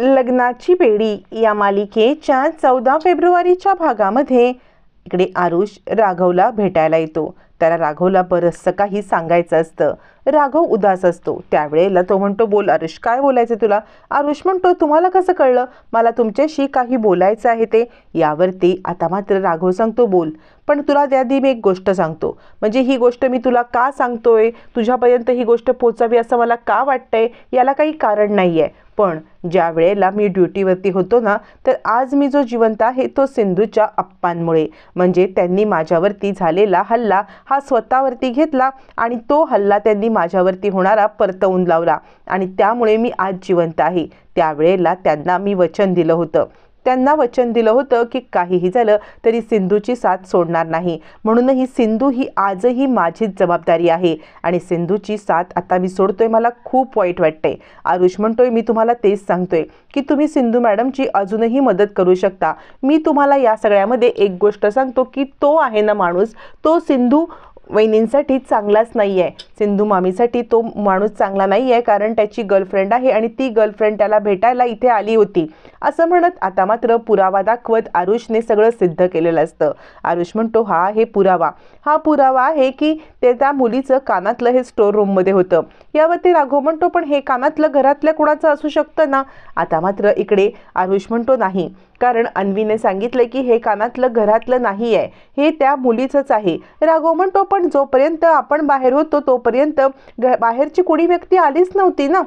लग्नाची बेडी या मालिकेच्या चौदा फेब्रुवारीच्या भागामध्ये इकडे आरुष राघवला भेटायला येतो. त्याला राघवला बरंचसं काही सांगायचं असतं. राघव उदास असतो. त्यावेळेला तो म्हणतो बोल आरुष काय बोलायचं तुला? आरुष म्हणतो तुम्हाला कसं कळलं? मला तुमच्याशी काही बोलायचं आहे ते. यावरती आता मात्र राघव सांगतो बोल. पण तुला त्याआधी मी एक गोष्ट सांगतो. म्हणजे ही गोष्ट मी तुला का सांगतोय? तुझ्यापर्यंत ही गोष्ट पोचावी असं मला का वाटतंय? याला काही कारण नाही आहे पण ज्या वेळेला मी ड्युटीवरती होतो ना तर आज मी जो जिवंत आहे तो सिंधूच्या अप्पांमुळे. म्हणजे त्यांनी माझ्यावरती झालेला हल्ला हा स्वतःवरती घेतला आणि तो हल्ला त्यांनी माझ्यावरती होणारा परतवून लावला. आणि त्यामुळे मी आज जिवंत आहे. त्यावेळेला त्यांना मी वचन दिलं होतं. त्यांना वचन दिलं होतं की काहीही झालं तरी सिंधूची साथ सोडणार नाही. म्हणूनही सिंधू ही आजही माझीच जबाबदारी आहे. आणि सिंधूची साथ आता मी सोडतोय मला खूप वाईट वाटते आरुष म्हणतोय मी तुम्हाला तेच सांगतोय की तुम्ही सिंधू मॅडमची अजूनही मदत करू शकता. मी तुम्हाला या सगळ्यामध्ये एक गोष्ट सांगतो की तो आहे ना माणूस तो सिंधू वहिनींसाठी चांगलाच नाही आहे सिंधू मामीसाठी तो माणूस चांगला नाही आहे कारण त्याची गर्लफ्रेंड आहे आणि ती गर्लफ्रेंड त्याला भेटायला इथे आली होती. असं म्हणत आता मात्र पुरावा दाखवत आरुषने सगळं सिद्ध केलेलं असतं. आरुष म्हणतो हा हे पुरावा. हा पुरावा आहे की ते त्या मुलीचं कानातलं हे स्टोर रूममध्ये होतं. यावरती राघव म्हणतो पण हे कानातलं घरातल्या कुणाचं असू शकतं ना? आता मात्र इकडे आरुष म्हणतो नाही. कारण अन्वीने सांगितलं की हे कानातलं घरातलं नाही आहे हे त्या मुलीचंच आहे. राघव म्हणतो पण जोपर्यंत आपण बाहेर होतो तोपर्यंत घ बाहेरची कोणी व्यक्ती आलीच नव्हती ना?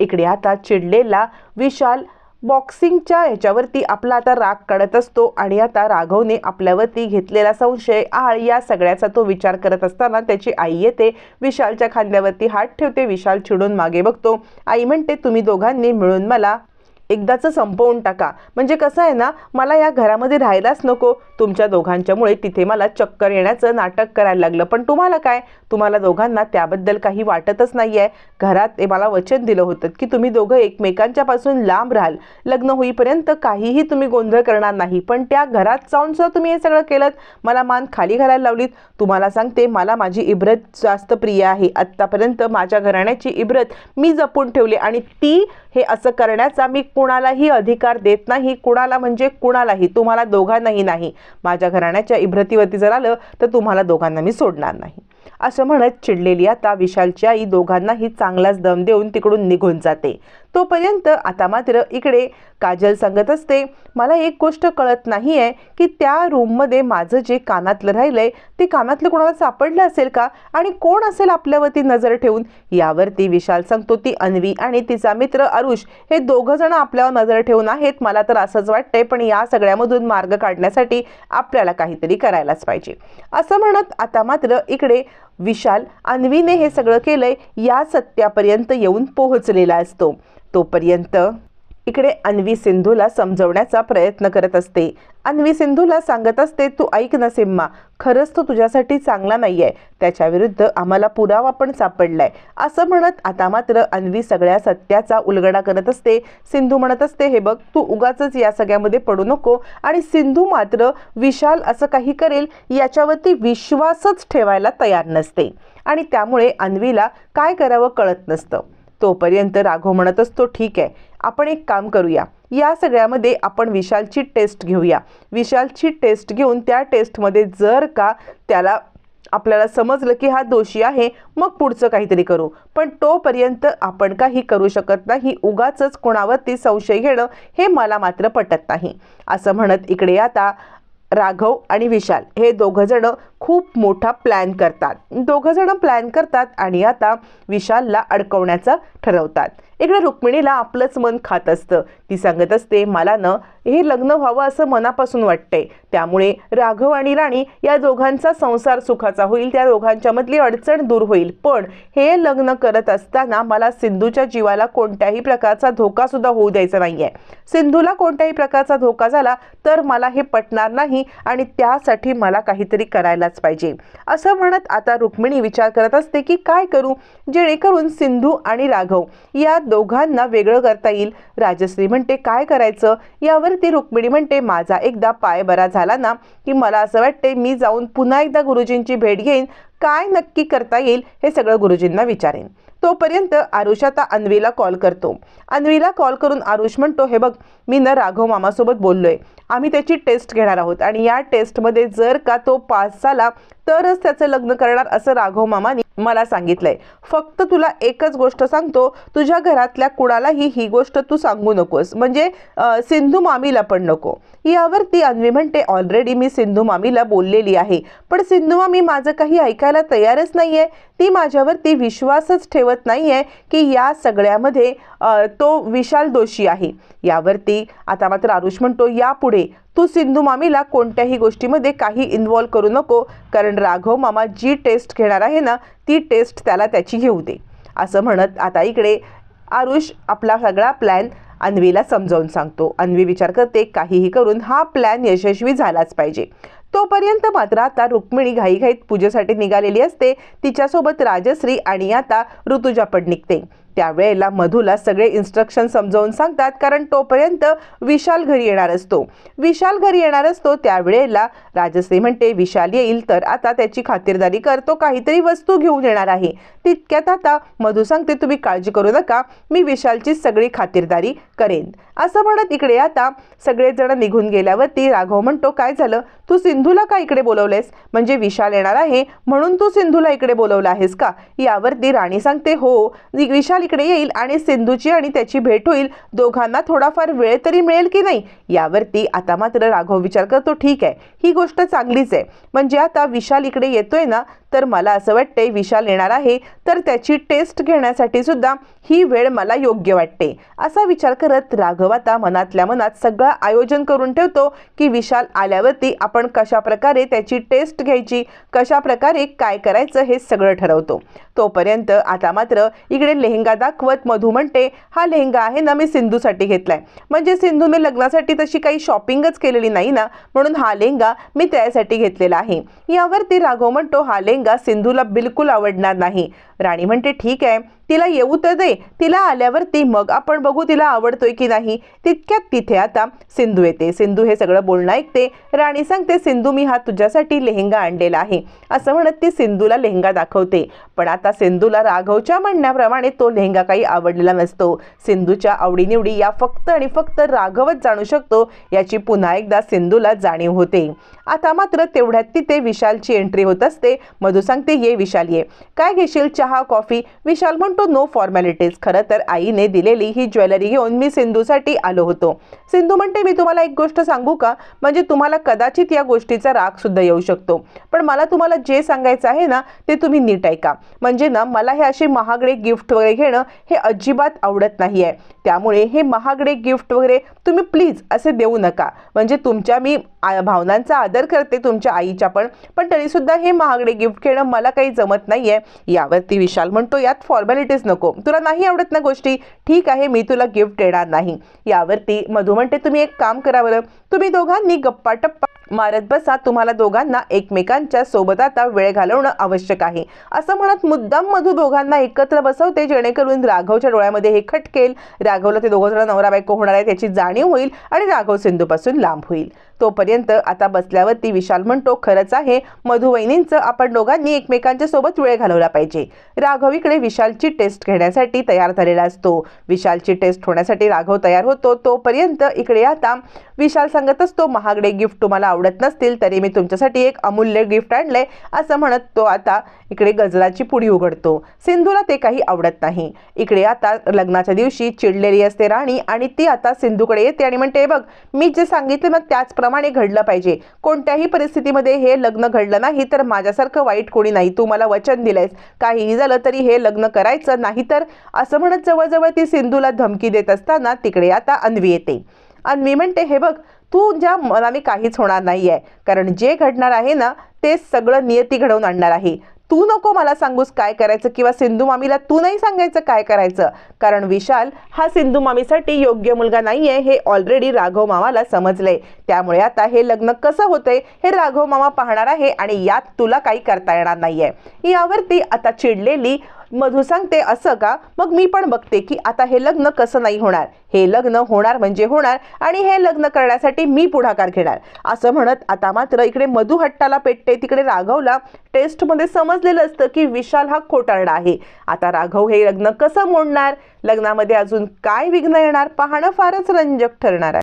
इकडे आता चिडलेला विशाल बॉक्सिंगच्या ह्याच्यावरती आपला आता राग काढत असतो आणि आता राघवने आपल्यावरती घेतलेला संशय आळ या सगळ्याचा तो विचार करत असताना त्याची आई येते. विशालच्या खांद्यावरती हात ठेवते. विशाल चिडून मागे बघतो. आई म्हणते तुम्ही दोघांनी मिळून मला एकदाचं संपवून टाका. म्हणजे कसं आहे ना मला या घरामध्ये राहायलाच नको. तुमच्या दोघांच्यामुळे तिथे मला चक्कर येण्याचं नाटक करायला लागलं. पण तुम्हाला काय? तुम्हाला दोघांना त्याबद्दल काही वाटतच नाही आहे घरात मला वचन दिलं होतं की तुम्ही दोघं एकमेकांच्यापासून लांब राहाल. लग्न होईपर्यंत काहीही तुम्ही गोंधळ करणार नाही. पण त्या घरात जाऊन सुद्धा तुम्ही हे सगळं केलं मला मान खाली घालायला लावलीत. तुम्हाला सांगते मला माझी इब्रत जास्त प्रिय आहे. आत्तापर्यंत माझ्या घराण्याची इब्रत मी जपून ठेवली आणि ती हे असं करण्याचा मी कुणालाही अधिकार देत नाही कुणाला म्हणजे कुणालाही. तुम्हाला दोघांनाही नाही. माझ्या घराण्याच्या इब्रतीवरती जर आलं तर तुम्हाला दोघांना मी सोडणार नाही. असं म्हणत चिडलेली आता विशालची आई दोघांनाही चांगलाच दम देऊन तिकडून निघून जाते. तोपर्यंत आता मात्र इकडे काजल सांगत असते मला एक गोष्ट कळत नाही आहे की त्या रूममध्ये माझं जे कानातलं राहिलं आहे ते कानातलं कोणाला सापडलं असेल का? आणि कोण असेल आपल्यावरती नजर ठेवून? यावरती विशाल सांगतो ती अन्वी आणि तिचा मित्र अरुष हे दोघं जण आपल्यावर नजर ठेवून आहेत. मला तर असंच वाटतंय पण या सगळ्यामधून मार्ग काढण्यासाठी आपल्याला काहीतरी करायलाच पाहिजे. असं म्हणत आता मात्र इकडे विशाल अन्वीने हे सगळं केलंय या सत्यापर्यंत येऊन पोहोचलेला असतो. तोपर्यंत इकडे अन्वी सिंधूला समजवण्याचा प्रयत्न करत असते. अन्वी सिंधूला सांगत असते तू ऐक ना सिम्मा खरंच तो तुझ्यासाठी चांगला नाही आहे त्याच्या विरुद्ध आम्हाला पुरावा पण सापडलाय. असं म्हणत आता मात्र अन्वी सगळ्या सत्याचा उलगडा करत असते. सिंधू म्हणत असते हे बघ तू उगाच या सगळ्यामध्ये पडू नको आणि सिंधू मात्र विशाल असं काही करेल याच्यावरती विश्वासच ठेवायला तयार नसते. आणि त्यामुळे अन्वीला काय करावं कळत नसतं. तोपर्यंत राघव म्हणत असतो ठीक आहे आपण एक काम करूया. या सगळ्यामध्ये आपण विशालची टेस्ट घेऊया. विशालची टेस्ट घेऊन त्या टेस्टमध्ये जर का त्याला आपल्याला समजलं की हा दोषी आहे मग पुढचं काहीतरी करू. पण तोपर्यंत आपण काही करू शकत नाही. उगाच कोणावरती संशय घेणं हे मला मात्र पटत नाही. असं म्हणत इकडे आता राघव आणि विशाल हे दोघंजणं खूप मोठा प्लॅन करतात. दोघंजणं प्लॅन करतात आणि आता विशालला अडकवण्याचं ठरवतात. इकडे रुक्मिणीला आपलंच मन खात असतं. ती सांगत असते मला न हे लग्न व्हावं असं मनापासून वाटतंय. त्यामुळे राघव आणि राणी या दोघांचा संसार सुखाचा होईल त्या दोघांच्या मधली अडचण दूर होईल. पण हे लग्न करत असताना मला सिंधूच्या जीवाला कोणत्याही प्रकारचा धोका सुद्धा होऊ द्यायचा नाहीये. सिंधूला कोणत्याही प्रकारचा धोका झाला तर मला हे पटणार नाही आणि त्यासाठी मला काहीतरी करायलाच पाहिजे. असं म्हणत आता रुक्मिणी विचार करत असते की काय करू? जेणेकरून सिंधू आणि राघव या दोघांना वेगळं करता येईल. राजश्री म्हणते काय करायचं? यावरती रुक्मिणी म्हणते माझा एकदा पाय बरा झाला ना की मला असं वाटते मी जाऊन पुन्हा एकदा गुरुजींची भेट घेईन. काय नक्की करता येईल हे सगळं गुरुजींना विचारेन. तोपर्यंत आरुष आता अन्वीला कॉल करतो. अन्वीला कॉल करून आरुष म्हणतो हे बघ मी न राघव मामासोबत बोललोय. आम्ही त्याची टेस्ट घेणार आहोत. आणि या टेस्टमध्ये जर का तो पास झाला तरच त्याचं लग्न करणार असं राघव मामानी मला सांगितलंय. फक्त तुला एकच गोष्ट सांगतो तुझ्या घरातल्या कुणालाही ही गोष्ट तू सांगू नकोस. म्हणजे सिंधू मामीला पण नको. यावरती अन्वी म्हणते ऑलरेडी मी सिंधू मामीला बोललेली आहे. पण सिंधू मामी माझं काही ऐकायला तयारच नाहीये. ती माझ्यावरती विश्वासच ठेवत नाही आहे की या सगळ्यामध्ये तो विशाल दोषी आहे. यावरती आता मात्र आरुष म्हणतो यापुढे तू सिंधू मामीला कोणत्याही गोष्टीमध्ये काही इन्व्हॉल्व करू नको. कारण राघव मामा जी टेस्ट घेणार आहे ना ती टेस्ट त्याला त्याची घेऊ दे. असं म्हणत आता इकडे आरुष आपला सगळा प्लॅन अन्वीला समजावून सांगतो. अन्वी विचार करते काहीही करून हा प्लॅन यशस्वी झालाच पाहिजे. तोपर्यंत मात्र आता रुक्मिणी घाईघाईत पूजेसाठी निघालेली असते. तिच्यासोबत राजश्री आणि आता ऋतुजा पण निघते. त्यावेळेला मधूला सगळे इन्स्ट्रक्शन समजावून सांगतात कारण तोपर्यंत विशाल घरी येणार असतो. विशाल घरी येणार असतो त्यावेळेला राजश्री म्हणते विशाल येईल तर आता त्याची खातिरदारी करतो काहीतरी वस्तू घेऊन येणार आहे. तितक्यात आता मधू सांगते तुम्ही काळजी करू नका मी विशालची सगळी खातिरदारी करेन. असं म्हणत इकडे आता सगळेजण निघून गेल्यावरती राघव म्हणतो काय झालं? तू सिंधूला का इकडे बोलवलेस? म्हणजे विशाल येणार आहे म्हणून तू सिंधूला इकडे बोलवलं आहेस का? यावरती राणी सांगते हो विशाल इकडे येईल आणि सिंधूची आणि त्याची भेट होईल. दोघांना थोडाफार वेळ तरी मिळेल की नाही? यावरती आता मात्र राघव विचार करतो ठीक आहे ही गोष्ट चांगलीच आहे. म्हणजे आता विशाल इकडे येतोय ना तर मला असं वाटते विशाल येणार आहे तर त्याची टेस्ट घेण्यासाठी सुद्धा ही वेळ मला योग्य वाटते. असा विचार करत राघव आता मनातल्या मनात सगळं आयोजन करून ठेवतो की विशाल आल्यावरती आपण कशा प्रकारे त्याची टेस्ट घ्यायची कशा प्रकारे काय करायचं हे सगळं ठरवतो. तोपर्यंत आता मात्र इकडे लेहंगा दाखवत मधू म्हणते हा लेहंगा आहे ना मी सिंधूसाठी घेतलाय. म्हणजे सिंधू मी लग्नासाठी तशी काही शॉपिंगच केलेली नाही ना म्हणून हा लेहंगा मी त्यासाठी घेतलेला आहे. यावरती राघव म्हणतो हा लेहंगा सिंधूला बिलकुल आवडणार नाही. राणी म्हणते ठीक आहे तिला येऊ तर दे. तिला आल्यावरती मग आपण बघू तिला आवडतोय की नाही. तितक्यात तिथे आता सिंधू येते. सिंधू हे सगळं बोलणं ऐकते. राणी सांगते सिंधू मी हा तुझ्यासाठी लेहंगा आणलेला आहे. असं म्हणत ती सिंधूला लेहंगा दाखवते. पण आता सिंधूला राघवच्या म्हणण्याप्रमाणे तो लेहंगा काही आवडलेला नसतो. सिंधूच्या आवडीनिवडी या फक्त आणि फक्त राघवच जाणू शकतो याची पुन्हा एकदा सिंधूला जाणीव होते. आता मात्र तेवढ्यात तिथे विशालची एंट्री होत असते. मधू सांगते ये विशाल ये. काय घेशील? चहा कॉफी? विशाल म्हणतो टू नो फॉर्मॅलिटीज खरं तर आईने दिलेली ही ज्वेलरी घेऊन मी सिंधूसाठी आलो होतो. सिंधू म्हणते मी तुम्हाला एक गोष्ट सांगू का? म्हणजे तुम्हाला कदाचित या गोष्टीचा राग सुद्धा येऊ शकतो. पण मला तुम्हाला जे सांगायचं आहे ना ते तुम्ही नीट ऐका. म्हणजे ना मला हे असे महागडे गिफ्ट वगैरे घेणं हे अजिबात आवडत नाही आहे त्यामुळे हे महागडे गिफ्ट वगैरे तुम्ही प्लीज असे देऊ नका. म्हणजे तुमच्या मी आ- भावनांचा आदर करते तुमच्या आईच्या पण. पण तरीसुद्धा हे महागडे गिफ्ट घेणं मला काही जमत नाही आहे यावरती विशाल म्हणतो यात फॉर्मॅलिटीज नको. तुला नाही आवडत ना गोष्टी? ठीक आहे मी तुला गिफ्ट देणार नाही. यावरती मधू म्हणते तुम्ही एक काम करा बरं. तुम्ही दोघांनी गप्पा टप्पा मारत बसा. तुम्हाला दोघांना एकमेकांच्या सोबत आता वेळ घालवणं आवश्यक आहे. असं म्हणत मुद्दाम मधू दोघांना एकत्र बसवते जेणेकरून राघवच्या डोळ्यामध्ये हे खटकेल. राघवला ते दोघं जण नवरा बायको होणार आहे त्याची जाणीव होईल आणि राघव सिंधूपासून लांब होईल. तोपर्यंत आता बसल्यावरती विशाल म्हणतो खरंच आहे मधुवहिनींचं आपण दोघांनी एकमेकांच्या सोबत वेळ घालवला पाहिजे. राघव इकडे विशालची टेस्ट घेण्यासाठी तयार झालेला असतो. विशालची टेस्ट होण्यासाठी राघव तयार होतो. तोपर्यंत इकडे आता विशाल सांगत असतो महागडे गिफ्ट तुम्हाला आवडत नसतील तरी मी तुमच्यासाठी एक अमूल्य गिफ्ट आणलंय असं म्हणत तो आता इकडे गजराची पुडी उघडतो. सिंधूला ते काही आवडत नाही. इकडे आता लग्नाच्या दिवशी चिडलेली असते राणी आणि ती आता सिंधूकडे येते आणि म्हणते "हे बघ मी जे सांगितले मग त्याचप्रमाणे घडलं पाहिजे. कोणत्याही परिस्थितीमध्ये हे लग्न घडलं नाही तर माझ्यासारखं वाईट कोणी नाही. तू मला वचन दिलंयस. काहीही झालं तरी हे लग्न करायचं नाही तर असं म्हणत जवळजवळ ती सिंधूला धमकी देत असताना तिकडे आता अन्वी येते. अन्वी म्हणते हे बघ तू ज्या मनाने काहीच होणार नाही आहे कारण जे घडणार आहे ना ते सगळं नियती घडवून आणणार आहे. तू नको मला सांगूस काय करायचं किंवा सिंधू मामीला तू नाही सांगायचं काय करायचं. कारण विशाल हा सिंधू मामीसाठी योग्य मुलगा नाही आहे हे ऑलरेडी राघव मामाला समजलंय त्यामुळे आता हे लग्न कसं होतंय हे राघव मामा पाहणार आहे आणि यात तुला काही करता येणार नाहीये. यावरती आता चिडलेली मधू सांगते असं का? मग मी पण बघते की आता हे लग्न कसं नाही होणार. हे लग्न होणार म्हणजे होणार आणि हे लग्न करण्यासाठी मी पुढाकार घेणार. असं म्हणत आता मात्र इकडे मधू हट्टाला पेटते. तिकडे राघवला टेस्टमध्ये समजलेलं असतं की विशाल हा खोटारडा आहे. आता राघव हे लग्न कसं मोडणार? लग्नामध्ये अजून काय विघ्न येणार? पाहणं फारच रंजक ठरणार आहे.